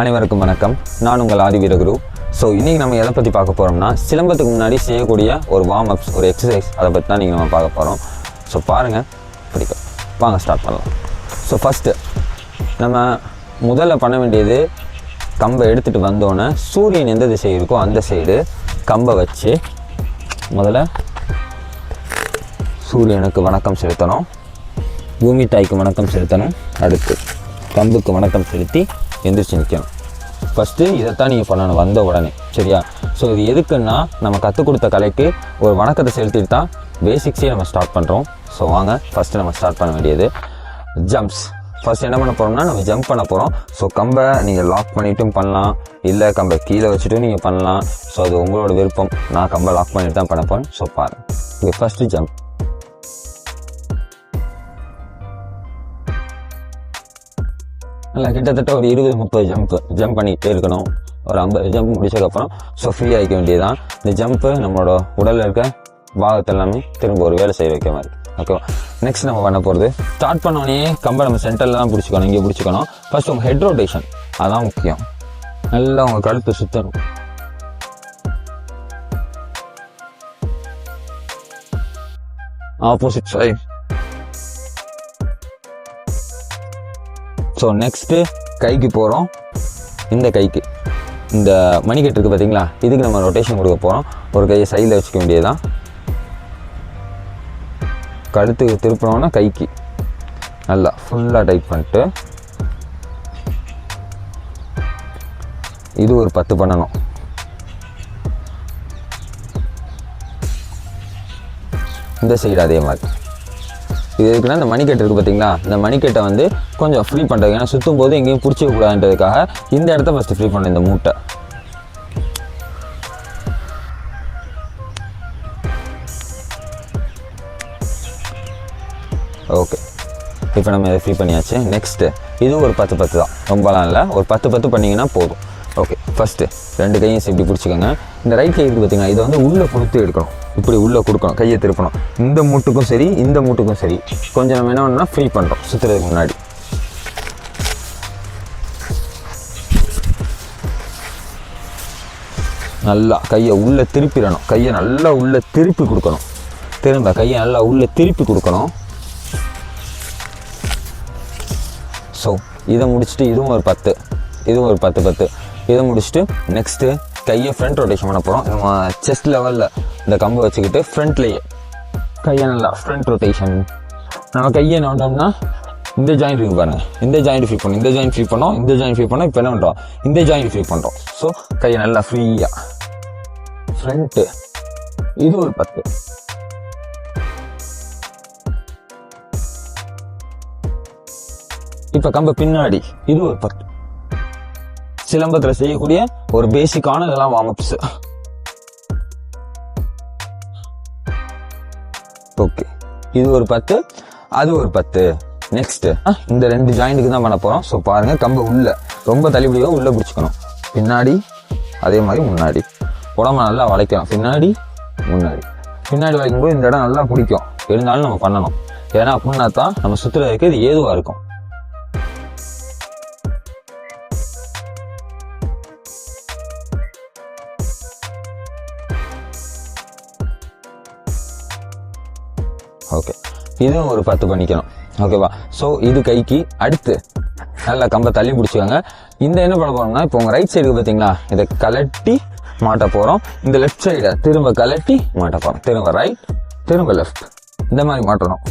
அனைவருக்கும் வணக்கம். நான் உங்கள் ஆதி வீரகுரு. ஸோ இன்றைக்கி நம்ம எதை பற்றி பார்க்க போகிறோம்னா சிலம்பத்துக்கு முன்னாடி செய்யக்கூடிய ஒரு வார்ம் அப்ஸ் ஒரு எக்ஸசைஸ் அதை பற்றி தான் நீங்கள் நம்ம பார்க்க போகிறோம் ஸோ பாருங்கள் பிடிக்கும். வாங்க ஸ்டார்ட் பண்ணலாம். ஸோ ஃபஸ்ட்டு நம்ம முதல்ல பண்ண வேண்டியது கம்பை எடுத்துகிட்டு வந்தோன்னே சூரியன் எந்த திசை இருக்கோ அந்த சைடு கம்பை வச்சு முதல்ல சூரியனுக்கு வணக்கம் செலுத்தணும். பூமி தாய்க்கு வணக்கம் செலுத்தணும். அடுத்து கம்புக்கு வணக்கம் செலுத்தி எந்திரிச்சு நிற்கணும் ஃபஸ்ட்டு இதைத்தான் நீங்கள் பண்ணணும் வந்த உடனே. சரியா? ஸோ இது எதுக்குன்னா நம்ம கற்றுக் கொடுத்த கலைக்கு ஒரு வணக்கத்தை செலுத்திட்டு தான் பேசிக்ஸே நம்ம ஸ்டார்ட் பண்ணுறோம் ஸோ வாங்க ஃபஸ்ட்டு நம்ம ஸ்டார்ட் பண்ண வேண்டியது. ஜம்ப்ஸ் ஃபர்ஸ்ட் என்ன பண்ண போகிறோம்னா நம்ம ஜம்ப் பண்ண போகிறோம் ஸோ கம்பை நீங்கள் லாக் பண்ணிட்டும் பண்ணலாம். இல்லை கம்பை கீழே வச்சுட்டும் நீங்கள் பண்ணலாம். ஸோ அது உங்களோட விருப்பம். நான் கம்பை லாக் பண்ணிட்டு தான் பண்ண போகிறேன் ஸோ பாருங்கள் ஃபஸ்ட்டு ஜம்ப் கிட்டத்தட்ட ஒரு இருபது முப்பது ஜம்ப் ஜம்ப் பண்ணிகிட்டே இருக்கணும். ஒரு ஐம்பது ஜம்ப் முடிச்சதுக்கப்புறம் ஸோ ஃப்ரீ ஆகிக்க வேண்டியதுதான். இந்த ஜம்ப்பு நம்மளோட உடலில் இருக்க பாகத்தை எல்லாமே திரும்ப ஒரு வேலை செய்ய வைக்க மாதிரி. ஓகேவா நெக்ஸ்ட் நம்ம பண்ண போகிறது ஸ்டார்ட் பண்ணோடனே கம்பை நம்ம சென்டரில் தான் பிடிச்சிக்கணும் இங்கே பிடிச்சிக்கணும். ஃபஸ்ட் உங்கள் ஹெட் ரொட்டேஷன் அதான் முக்கியம். நல்லா உங்கள் கழுத்து சுற்றணும் ஆப்போசிட் சைட் ஸோ நெக்ஸ்ட்டு கைக்கு போகிறோம் இந்த கைக்கு. இந்த மணிக்கட்டு இருக்குது பார்த்தீங்களா இதுக்கு நம்ம ரொட்டேஷன் கொடுக்க போகிறோம் ஒரு கையை சைடில் வச்சுக்க வேண்டியதுதான். கழுத்து திருப்பினோன்னா கைக்கு. நல்லா ஃபுல்லாக டைட் பண்ணிட்டு. இது ஒரு பத்து பண்ணணும். இந்த சைடு அதே மாதிரி. இது எதுக்குன்னா இந்த மணிக்கட்டு இருக்குது பார்த்தீங்களா இந்த மணிக்கட்டை வந்து கொஞ்சம் ஃப்ரீ பண்ணுறது ஏன்னா சுற்றும் போது எங்கேயும் பிடிச்சிக்க கூடாதுன்றதுக்காக இந்த இடத்த ஃபஸ்ட்டு ஃப்ரீ பண்ணணும் இந்த மூட்டை. ஓகே இப்போ நம்ம இதை ஃப்ரீ பண்ணியாச்சு. நெக்ஸ்ட்டு இது ஒரு பத்து பத்து தான். ரொம்பலாம் இல்லை. ஒரு பத்து பத்து பண்ணிங்கன்னா போதும். ஓகே ஃபஸ்ட்டு ரெண்டு கையும் இப்படி பிடிச்சிக்கோங்க. இந்த ரைட் கை இருக்குது பார்த்தீங்கன்னா இதை வந்து உள்ளே கொடுத்து எடுக்கணும். இப்படி உள்ளே கொடுக்கணும் கையை திருப்பணும். இந்த மூட்டுக்கும் சரி இந்த மூட்டுக்கும் சரி. கொஞ்சம் நம்ம என்ன பண்ணால் ஃப்ரீ பண்ணுறோம் சுற்றுறதுக்கு முன்னாடி. நல்லா கையை உள்ளே திருப்பிடணும். கையை நல்லா உள்ளே திருப்பி கொடுக்கணும். திரும்ப கையை நல்லா உள்ளே திருப்பி கொடுக்கணும். ஸோ இதை முடிச்சுட்டு இதுவும் ஒரு பத்து. இதுவும் ஒரு பத்து பத்து. இதை முடிச்சுட்டு நெக்ஸ்ட்டு கையை ஃப்ரண்ட் ரொட்டேஷன் பண்ண போகிறோம் நம்ம செஸ்ட் லெவலில் இந்த கம்பு வச்சுக்கிட்டு ஃப்ரண்ட்லேயே கையை நல்லா ஃப்ரண்ட் ரொட்டேஷன் நம்ம கையை என்ன பண்ணுறோம்னா இந்த ஜாயிண்ட் ஃப்ரீ பாருங்க இந்த ஜாயிண்ட் ஃப்ரீ பண்ணோம் இந்த ஜாயிண்ட் ஃப்ரீ பண்ணோம். இந்த ஜாயிண்ட் ஃப்ரீ பண்ணோம். இப்போ என்ன பண்ணுறோம் இந்த ஜாயிண்ட் ஃப்ரீ பண்ணுறோம் ஸோ கையை நல்லா ஃப்ரீயாக ஃப்ரண்ட்டு இது ஒரு பத்து. இப்போ கம்பு பின்னாடி இது ஒரு பத்து. சிலம்பத்தில் செய்யக்கூடிய ஒரு பேசிக்கான இதெல்லாம் வார்ம் அப்ஸ் ஓகே இது ஒரு பத்து அது ஒரு பத்து. நெக்ஸ்ட் இந்த ரெண்டு ஜாயிண்ட்டுக்கு தான் பண்ண போறோம். ஸோ பாருங்க கம்பு உள்ள ரொம்ப தள்ளிபடியாக உள்ள பிடிச்சிக்கணும். பின்னாடி அதே மாதிரி முன்னாடி. உடம்ப நல்லா வளைக்கணும். பின்னாடி முன்னாடி. பின்னாடி வளைக்கும்போது இந்த இடம் நல்லா பிடிக்கும். இருந்தாலும் நம்ம பண்ணணும். ஏன்னா அப்படின்னா தான் நம்ம சுற்றுறதுக்கு இது ஏதுவாக இருக்கும். ஓகே இதுவும் ஒரு பத்து பண்ணிக்கணும். ஓகேவா ஸோ இது கைக்கு அடுத்து நல்லா கம்பை தள்ளி பிடிச்சிக்கோங்க. இந்த என்ன பண்ண போகிறோம்னா இப்போ உங்கள் ரைட் சைடுக்கு பார்த்தீங்களா இதை கலட்டி மாட்ட போகிறோம் இந்த லெஃப்ட் சைடை திரும்ப கலட்டி மாட்ட போகிறோம் திரும்ப ரைட் திரும்ப லெஃப்ட் இந்த மாதிரி மாட்டணும்.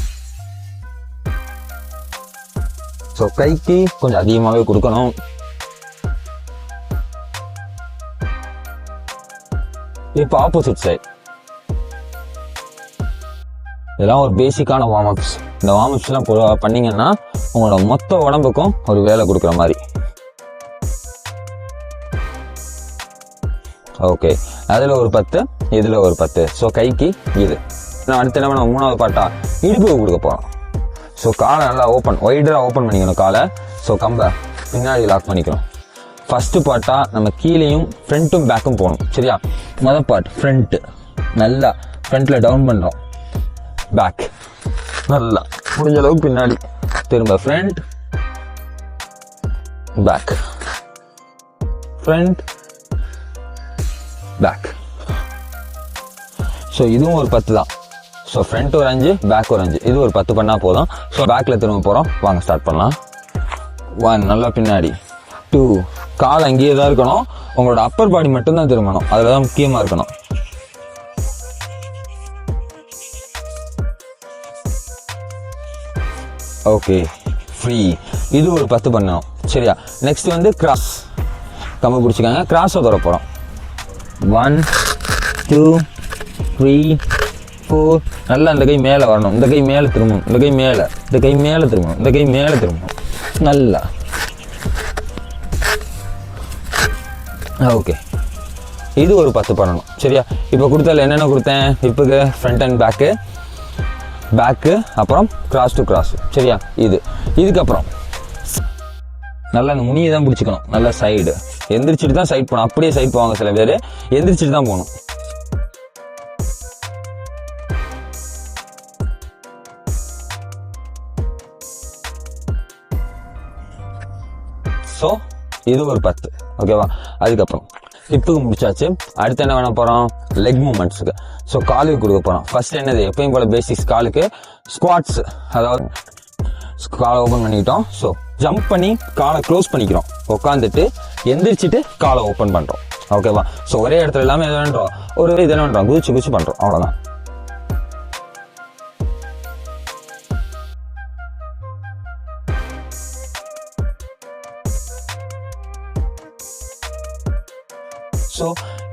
ஸோ கைக்கு கொஞ்சம் அதிகமாகவே கொடுக்கணும். இப்போ ஆப்போசிட் சைட் இதெல்லாம் ஒரு பேசிக்கான வார்ம் அப்ஸ் இந்த வார்ம் அப்ஸ்லாம் பண்ணீங்கன்னா உங்களோட மொத்த உடம்புக்கும் ஒரு வேலை கொடுக்குற மாதிரி. ஓகே அதில் ஒரு பத்து இதில் ஒரு பத்து. ஸோ கைக்கு இது. நான் அடுத்த என்ன பண்ண மூணாவது பாட்டா இடுப்புக்கு கொடுக்க போகிறோம் ஸோ காலை நல்லா ஓப்பன் ஒய்டராக ஓப்பன் பண்ணிக்கணும் காலை. ஸோ கம்பை பின்னாடி லாக் பண்ணிக்கணும். ஃபஸ்ட்டு பார்ட்டா நம்ம கீழேயும் ஃப்ரண்ட்டும் பேக்கும் போகணும். சரியா? மொதல் பார்ட் ஃப்ரண்ட்டு நல்லா ஃப்ரண்ட்டில் டவுன் பண்ணுறோம் பேக் நல்லா. முடிஞ்ச அளவுக்கு பின்னாடி. திரும்ப front back front back so இதுவும் ஒரு பத்து தான். ஸோ ஃப்ரண்ட் ஒரு அஞ்சு பேக் ஒரு அஞ்சு. இது ஒரு பத்து பண்ணால் போதும். ஸோ பேக்கில் திரும்ப போகிறோம் வாங்க ஸ்டார்ட் பண்ணலாம். ஒன் நல்லா பின்னாடி. டூ கால் அங்கேயே தான் இருக்கணும். உங்களோட அப்பர் பாடி மட்டும்தான் திரும்பணும். அதில் தான் முக்கியமாக இருக்கணும். ஓகே ஃப்ரீ இது ஒரு பத்து பண்ணணும் சரியா? நெக்ஸ்ட் வந்து கிராஸ் கம்பு பிடிச்சிக்காங்க. கிராஸை தர போகிறோம் ஒன் டூ த்ரீ ஃபோர் நல்லா இந்த கை மேலே வரணும். இந்த கை மேலே திரும்பணும். இந்த கை மேலே. இந்த கை மேலே திரும்பணும். இந்த கை மேலே திரும்பணும். நல்லா. ஓகே இது ஒரு பத்து பண்ணணும். சரியா? இப்போ கொடுத்தால என்னென்ன கொடுத்தேன்? ஹிப்புக்கு ஃப்ரண்ட் அண்ட் பேக்கு பேக்கு அப்புறம் கிராஸ் டு கிராஸ் சரியா? இது. இதுக்கப்புறம். நல்லா அந்த முனியை தான் பிடிச்சிக்கணும். நல்லா சைடு எந்திரிச்சிட்டு தான் சைட் போகணும். அப்படியே சைட் போவாங்க சில பேர். எந்திரிச்சிட்டு தான் போகணும். ஸோ இது ஒரு பத்து. ஓகேவா அதுக்கப்புறம். ஹிப்புக்கு முடிச்சாச்சு. அடுத்து என்ன பண்ண போகிறோம் லெக் மூமெண்ட்ஸுக்கு ஸோ காலுக்கு கொடுக்க போகிறோம் ஃபர்ஸ்ட் என்னது? எப்பயும் போல பேசிக்ஸ் காலுக்கு ஸ்குவாட்ஸ் அதாவது காலை ஓப்பன் பண்ணிக்கிட்டோம். ஸோ ஜம்ப் பண்ணி காலை க்ளோஸ் பண்ணிக்கிறோம். உட்காந்துட்டு எந்திரிச்சிட்டு காலை ஓப்பன் பண்ணுறோம் ஓகேவா ஸோ ஒரே இடத்துல எல்லாமே எது பண்ணுறோம் ஒரு இது என்ன பண்ணுறோம் குதிச்சு குதிச்சு பண்ணுறோம் அவ்வளோதான் ஸோ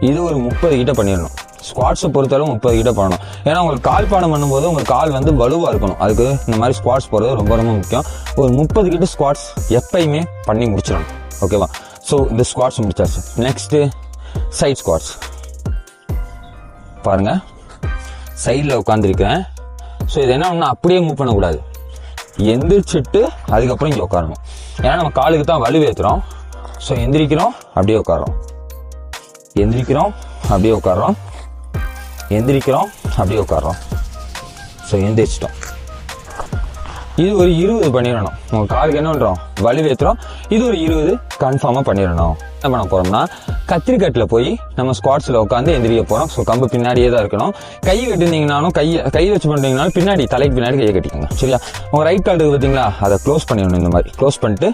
இது ஒரு முப்பது கிட்ட பண்ணிடணும். ஸ்குவாட்ஸை பொறுத்தளவு முப்பது கிட்ட பண்ணணும். ஏன்னா உங்களுக்கு கால் பாடம் பண்ணும்போது உங்கள் கால் வந்து வலுவாக இருக்கணும். அதுக்கு இந்த மாதிரி ஸ்குவாட்ஸ் போகிறது ரொம்ப ரொம்ப முக்கியம். ஒரு முப்பது கிட்ட ஸ்குவாட்ஸ் எப்பயுமே பண்ணி முடிச்சிடணும். ஓகேவா ஸோ இந்த ஸ்குவாட்ஸ் முடிச்சாச்சு. நெக்ஸ்ட்டு சைட் ஸ்குவாட்ஸ் பாருங்கள் சைடில் உட்காந்துருக்கேன் ஸோ இது என்ன ஒன்று அப்படியே மூவ் பண்ணக்கூடாது. எந்திரிச்சிட்டு அதுக்கப்புறம் இங்கே உட்காரணும். ஏன்னா நம்ம காலுக்கு தான் வலு ஏற்றுறோம் ஸோ எந்திரிக்கிறோம் அப்படியே உட்காரோம் எந்திரிக்கிறோம் அப்படியே உட்காடுறோம் எந்திரிக்கிறோம் அப்படியே உட்காடுறோம் ஸோ எந்திரிச்சிட்டோம். இது ஒரு இருபது பண்ணிடணும். உங்கள் காலுக்கு என்ன பண்ணுறோம் வலுவேற்றுறோம் இது ஒரு இருபது கன்ஃபார்மாக பண்ணிடணும். என்ன பண்ண போகிறோம்னா கத்திரிக்கட்டில் போய் நம்ம ஸ்குவாட்ஸில் உட்காந்து எந்திரிக்க போகிறோம் ஸோ கம்பு பின்னாடியே தான் இருக்கணும். கை கட்டிருந்தீங்கனாலும் கை கை வச்சு பண்ணுறீங்கனாலும் பின்னாடி தலைக்கு பின்னாடி கையை கட்டிக்கோங்க. சரியா? உங்கள் ரைட் கால் இருக்குது பார்த்தீங்களா? அதை க்ளோஸ் பண்ணிடணும் இந்த மாதிரி. க்ளோஸ் பண்ணிட்டு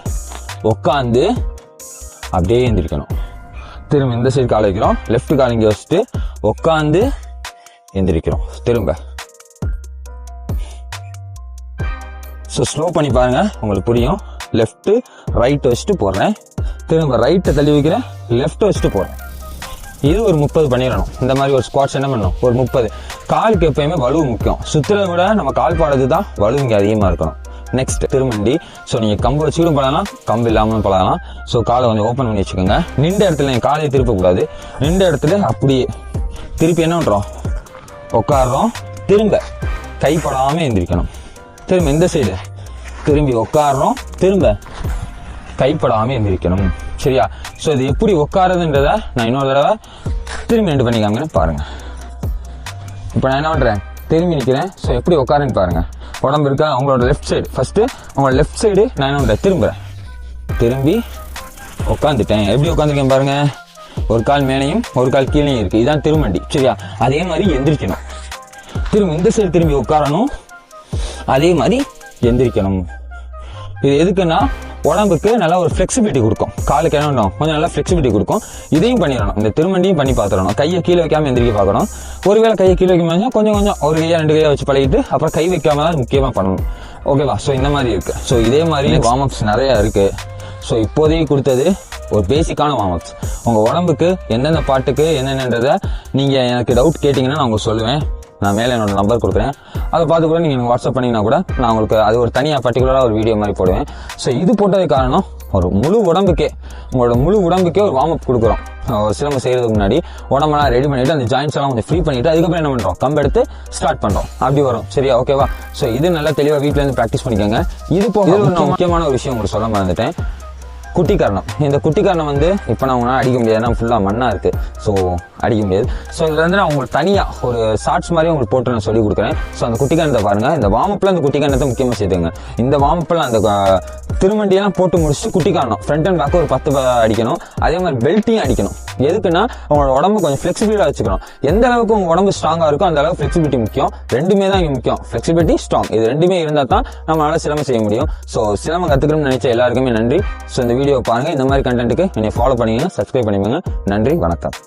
உட்காந்து அப்படியே எந்திரிக்கணும். திரும்ப இந்த சைடு காலை வைக்கிறோம். லெஃப்ட் கால் இங்கே வச்சுட்டு உட்காந்து எந்திரிக்கிறோம். திரும்ப. ஸோ ஸ்லோ பண்ணி பாருங்கள் உங்களுக்கு புரியும். லெஃப்ட்டு ரைட் வச்சுட்டு போடுறேன். திரும்ப ரைட்டை தள்ளி வைக்கிறேன். லெஃப்ட் வச்சுட்டு போடுறேன். இது ஒரு முப்பது பண்ணிடணும். இந்த மாதிரி ஒரு ஸ்குவாட்ஸ் என்ன பண்ணணும்? ஒரு முப்பது. காலுக்கு எப்பயுமே வலு முக்கியம். சுத்துறத விட நம்ம கால் பாடுறது தான் வலு இங்கே அதிகமாக இருக்கணும். நெக்ஸ்ட் திருமண்டி. ஸோ நீங்கள் கம்பு வச்சுக்கிட்டும் பழகலாம் கம்பு இல்லாமலும் பழகலாம். ஸோ காலை கொஞ்சம் ஓப்பன் பண்ணி வச்சுக்கோங்க. நின்ற இடத்துல நீங்கள் காலையை திருப்பக்கூடாது. நின்ற இடத்துல அப்படியே திருப்பி என்ன பண்ணுறோம் உட்காடுறோம் திரும்ப கைப்படாமல் எந்திரிக்கணும். திரும்ப இந்த சைடு திரும்பி உட்காடுறோம் திரும்ப கைப்படாமல் எந்திரிக்கணும். சரியா? ஸோ இது எப்படி உட்காருதுன்றத நான் இன்னொரு தடவை திரும்பி ரெண்டு பண்ணிக்காங்கன்னு பாருங்க. இப்போ நான் என்ன பண்ணுறேன் திரும்பி நிற்கிறேன் ஸோ எப்படி உட்காருன்னு பாருங்கள் உடம்பு இருக்கா? உங்களோட லெஃப்ட் சைடு ஃபஸ்ட்டு உங்களோட லெஃப்ட் சைடு நான் என்ன பண்ணுறேன் திரும்பி உட்காந்துட்டேன் எப்படி உட்காந்துருக்கேன் பாருங்க? ஒரு கால் மேலேயும் ஒரு கால் கீழேயும் இருக்குது இதான் திருமண்டி. சரியா? அதே மாதிரி எந்திரிக்கணும். திரும்ப இந்த சைடு திரும்பி உட்காரணும். அதே மாதிரி எந்திரிக்கணும். இது எதுக்குன்னா உடம்புக்கு நல்லா ஒரு ஃப்ளெக்சிபிலிட்டி கொடுக்கும். காலுக்கு என்ன கொஞ்சம் நல்லா ஃப்ளெக்சிபிலிட்டி கொடுக்கும். இதையும் பண்ணிடணும் இந்த திருமண்டியும் பண்ணி பார்த்துடணும். கையை கீழே வைக்காம எந்திரிக்க பார்க்கணும். ஒருவேளை கையை கீழே வைக்க கொஞ்சம் கொஞ்சம் ஒரு கையா ரெண்டு கையா வச்சு பழகிட்டு அப்புறம் கை வைக்காம தான் முக்கியமாக பண்ணணும். ஓகேவா ஸோ இந்த மாதிரி இருக்கு. ஸோ இதே மாதிரி வார்ம் அப்ஸ் நிறைய இருக்கு. ஸோ இப்போதைக்கு கொடுத்தது ஒரு பேசிக்கான வார்ம் அப்ஸ் உங்கள் உடம்புக்கு எந்தெந்த பாட்டுக்கு என்னென்னன்றதை நீங்கள் எனக்கு டவுட் கேட்டிங்கன்னா நான் உங்களுக்கு சொல்லுவேன். நான் மேலே என்னோட நம்பர் கொடுக்குறேன். அதை பார்த்து கூட நீங்கள் எனக்கு வாட்ஸ்அப் பண்ணிங்கன்னா கூட நான் உங்களுக்கு அது ஒரு தனியாக பர்டிகுலராக ஒரு வீடியோ மாதிரி போடுவேன். ஸோ இது போட்டது காரணம் ஒரு முழு உடம்புக்கே உங்களோட முழு உடம்புக்கே ஒரு வார்ம் அப் கொடுக்குறோம். சிலம்பு செய்யறதுக்கு முன்னாடி உடம்பெல்லாம் ரெடி பண்ணிட்டு அந்த ஜாயின்ஸ் எல்லாம் கொஞ்சம் ஃப்ரீ பண்ணிட்டு அதுக்கப்புறம் என்ன பண்ணுறோம் கம்பு எடுத்து ஸ்டார்ட் பண்ணுறோம் அப்படி வரும். சரியா? ஓகேவா ஸோ இது நல்லா தெளிவாக வீட்டில் இருந்து ப்ராக்டிஸ் பண்ணிக்கோங்க. இது போக முக்கியமான ஒரு விஷயம் உங்களுக்கு சொல்ல மறந்துட்டேன். குட்டி காரணம் இந்த குட்டி காரணம் வந்து இப்போ நான் உங்களால் அடிக்க முடியாது. ஏன்னா ஃபுல்லாக மண்ணாக இருக்குது ஸோ அடிக்க முடியாது. ஸோ இதில் வந்து நான் உங்களுக்கு தனியாக ஒரு ஷார்ட்ஸ் மாதிரி உங்களுக்கு போட்டு நான் சொல்லி கொடுக்குறேன். ஸோ அந்த குட்டி காரணத்தை பாருங்கள் இந்த வாமப்பில் அந்த குட்டி காரணத்தை முக்கியமாக சேர்த்துங்க இந்த வாமப்பில் அந்த திருமண்டியெல்லாம் போட்டு முடிச்சுட்டு குட்டி காரணம் ஃப்ரண்ட் அண்ட் பேக் ஒரு பத்து அடிக்கணும். அதே மாதிரி பெல்ட்டையும் அடிக்கணும். எதுக்குன்னா உங்களோட உடம்பு கொஞ்சம் ஃப்ளெக்சிபிளாக வச்சுக்கணும். எந்த அளவுக்கு உங்கள் உடம்பு ஸ்ட்ராங்காக இருக்கோ அந்த அளவுக்கு ஃப்ளெக்சிபிலிட்டி முக்கியம். ரெண்டுமே தான் இங்கே முக்கியம். ஃப்ளெக்சிபிலிட்டி ஸ்ட்ராங் இது ரெண்டுமே இருந்தால் தான் நம்மளால சிலம்பம் செய்ய முடியும். ஸோ சிலம்பம் கற்றுக்கணும்னு நினைச்ச எல்லாருக்குமே நன்றி. ஸோ இந்த வீடியோ பாருங்கள் இந்த மாதிரி கண்டென்ட்டுக்கு என்னை ஃபாலோ பண்ணிக்கங்க சப்ஸ்கிரைப் பண்ணிக்கோங்க. நன்றி வணக்கம்.